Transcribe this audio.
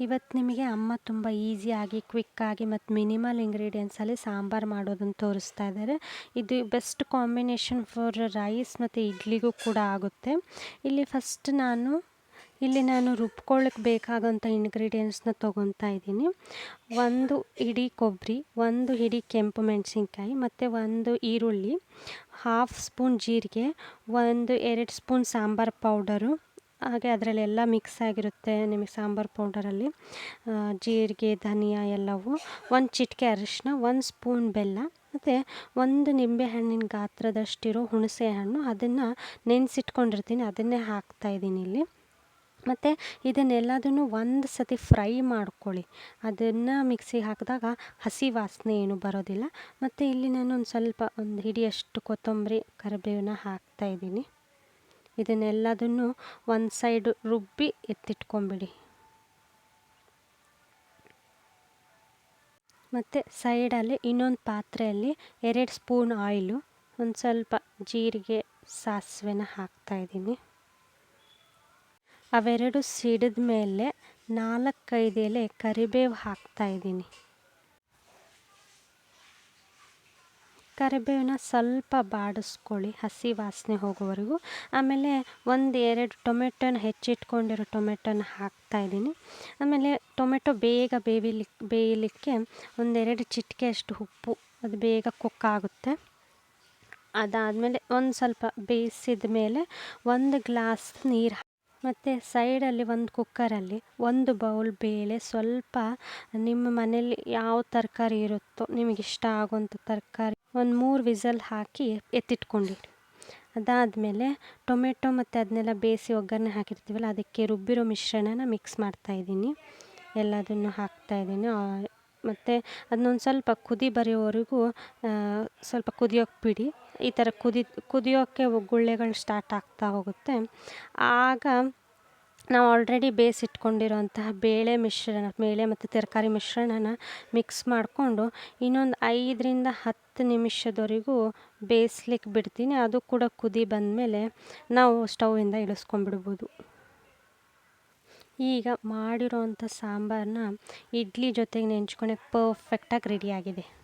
ಇವತ್ತು ನಿಮಗೆ ಅಮ್ಮ ತುಂಬ ಈಸಿಯಾಗಿ ಕ್ವಿಕ್ಕಾಗಿ ಮತ್ತು ಮಿನಿಮಲ್ ಇಂಗ್ರೀಡಿಯೆಂಟ್ಸಲ್ಲಿ ಸಾಂಬಾರು ಮಾಡೋದನ್ನು ತೋರಿಸ್ತಾ ಇದ್ದಾರೆ ಇದು ಬೆಸ್ಟ್ ಕಾಂಬಿನೇಷನ್ ಫಾರ್ ರೈಸ್ ಮತ್ತು ಇಡ್ಲಿಗೂ ಕೂಡ ಆಗುತ್ತೆ. ಇಲ್ಲಿ ಫಸ್ಟ್ ನಾನು, ಇಲ್ಲಿ ನಾನು ರುಬ್ಕೊಳ್ಳೋಕ್ಕೆ ಬೇಕಾಗೋಂಥ ಇಂಗ್ರೀಡಿಯೆಂಟ್ಸ್ನ ತೊಗೊತಾ ಇದ್ದೀನಿ. ಒಂದು ಹಿಡಿ ಕೊಬ್ಬರಿ ಒಂದು ಹಿಡಿ ಕೆಂಪು ಮೆಣಸಿನ್ಕಾಯಿ, ಮತ್ತು ಒಂದು ಈರುಳ್ಳಿ ಹಾಫ್ ಸ್ಪೂನ್ ಜೀರಿಗೆ, ಒಂದು ಎರಡು ಸ್ಪೂನ್ ಸಾಂಬಾರು ಪೌಡರು ಹಾಗೆ ಅದರಲ್ಲೆಲ್ಲ ಮಿಕ್ಸ್ ಆಗಿರುತ್ತೆ ನಿಮಗೆ ಸಾಂಬಾರು ಪೌಡರಲ್ಲಿ. ಜೀರಿಗೆ, ಧನಿಯಾ ಎಲ್ಲವೂ. ಒಂದು ಚಿಟಿಕೆ ಅರಿಶಿನ ಒಂದು ಸ್ಪೂನ್ ಬೆಲ್ಲ. ಮತ್ತು ಒಂದು ನಿಂಬೆಹಣ್ಣಿನ ಗಾತ್ರದಷ್ಟಿರೋ ಹುಣಸೆ ಹಣ್ಣು. ಅದನ್ನು ನೆನೆಸಿಟ್ಕೊಂಡಿರ್ತೀನಿ. ಅದನ್ನೇ ಹಾಕ್ತಾಯಿದ್ದೀನಿ ಇಲ್ಲಿ. ಮತ್ತು ಇದನ್ನೆಲ್ಲದನ್ನು ಒಂದು ಸತಿ ಫ್ರೈ ಮಾಡ್ಕೊಳ್ಳಿ. ಅದನ್ನು ಮಿಕ್ಸಿಗೆ ಹಾಕಿದಾಗ ಹಸಿ ವಾಸನೆ ಏನು ಬರೋದಿಲ್ಲ. ಮತ್ತು ಇಲ್ಲಿ ನಾನು ಒಂದು ಸ್ವಲ್ಪ ಒಂದು ಹಿಡಿಯಷ್ಟು ಕೊತ್ತಂಬರಿ ಕರಿಬೇವನ್ನ ಹಾಕ್ತಾಯಿದ್ದೀನಿ ಇದನ್ನೆಲ್ಲದನ್ನು ಒಂದು ಸೈಡು ರುಬ್ಬಿ ಎತ್ತಿಟ್ಕೊಂಬಿಡಿ. ಮತ್ತು ಸೈಡಲ್ಲಿ ಇನ್ನೊಂದು ಪಾತ್ರೆಯಲ್ಲಿ ಎರಡು ಸ್ಪೂನ್ ಆಯಿಲು ಒಂದು ಸ್ವಲ್ಪ ಜೀರಿಗೆ, ಸಾಸಿವೆನ ಹಾಕ್ತಾಯಿದ್ದೀನಿ ಅವೆರಡು ಸಿಡಿದ ಮೇಲೆ ನಾಲ್ಕೈದು ಎಲೆ ಕರಿಬೇವು ಹಾಕ್ತಾಯಿದ್ದೀನಿ ಕರಿಬೇವನ್ನ ಸ್ವಲ್ಪ ಬಾಡಿಸ್ಕೊಳ್ಳಿ, ಹಸಿ ವಾಸನೆ ಹೋಗೋವರೆಗೂ ಆಮೇಲೆ ಒಂದು ಎರಡು ಟೊಮೆಟೊನ ಹೆಚ್ಚಿಟ್ಕೊಂಡಿರೋ ಟೊಮೆಟೊನ ಹಾಕ್ತಾಯಿದ್ದೀನಿ ಆಮೇಲೆ ಟೊಮೆಟೊ ಬೇಗ ಬೇಯಲಿ ಬೇಯಲಿಕ್ಕೆ ಒಂದೆರಡು ಚಿಟಿಕೆ ಅಷ್ಟು ಉಪ್ಪು, ಅದು ಬೇಗ ಕುಕ್ ಆಗುತ್ತೆ. ಅದಾದಮೇಲೆ ಒಂದು ಸ್ವಲ್ಪ ಬೇಯಿಸಿದ ಮೇಲೆ ಒಂದು ಗ್ಲಾಸ್ ನೀರು ಮತ್ತು ಸೈಡಲ್ಲಿ ಒಂದು ಕುಕ್ಕರಲ್ಲಿ ಒಂದು ಬೌಲ್ ಬೇಳೆ ಸ್ವಲ್ಪ ನಿಮ್ಮ ಮನೇಲಿ ಯಾವ ತರಕಾರಿ ಇರುತ್ತೋ ನಿಮಗೆ ಇಷ್ಟ ಆಗೋಂಥ ತರಕಾರಿ ಒಂದು ಮೂರು ವಿಸಲ್ ಹಾಕಿ ಎತ್ತಿಟ್ಕೊಂಡಿರಿ ಅದಾದಮೇಲೆ ಟೊಮೆಟೊ ಮತ್ತು ಅದನ್ನೆಲ್ಲ ಬೇಯಿಸಿ ಒಗ್ಗರಣೆ ಹಾಕಿರ್ತೀವಲ್ಲ, ಅದಕ್ಕೆ ರುಬ್ಬಿರೋ ಮಿಶ್ರಣನ ಮಿಕ್ಸ್ ಮಾಡ್ತಾಯಿದ್ದೀನಿ ಎಲ್ಲದನ್ನು ಹಾಕ್ತಾಯಿದ್ದೀನಿ ಮತ್ತು ಅದನ್ನೊಂದು ಸ್ವಲ್ಪ ಕುದಿ ಬರೆಯೋವರೆಗೂ ಸ್ವಲ್ಪ ಕುದಿಯೋಕೆ ಬಿಡಿ. ಈ ಥರ ಕುದಿ ಕುದಿಯೋಕ್ಕೆ ಗುಳ್ಳೆಗಳು ಸ್ಟಾರ್ಟ್ ಆಗ್ತಾ ಹೋಗುತ್ತೆ. ಆಗ ನಾವು ಆಲ್ರೆಡಿ ಬೇಯಿಸಿಟ್ಕೊಂಡಿರೋಂತಹ ಬೇಳೆ ಮಿಶ್ರಣ ಬೇಳೆ ಮತ್ತು ತರಕಾರಿ ಮಿಶ್ರಣನ ಮಿಕ್ಸ್ ಮಾಡಿಕೊಂಡು ಇನ್ನೊಂದು ಐದರಿಂದ ಹತ್ತು ನಿಮಿಷದವರೆಗೂ ಬೇಯಿಸ್ಲಿಕ್ಕೆ ಬಿಡ್ತೀನಿ. ಅದು ಕೂಡ ಕುದಿ ಬಂದಮೇಲೆ ನಾವು ಸ್ಟೌವಿಂದ ಇಳಿಸ್ಕೊಂಡ್ಬಿಡ್ಬೋದು. ಈಗ ಮಾಡಿರೋವಂಥ ಸಾಂಬಾರನ್ನ ಇಡ್ಲಿ ಜೊತೆಗೆ ನೆಂಚ್ಕೊಂಡೆ ಪರ್ಫೆಕ್ಟಾಗಿ ರೆಡಿಯಾಗಿದೆ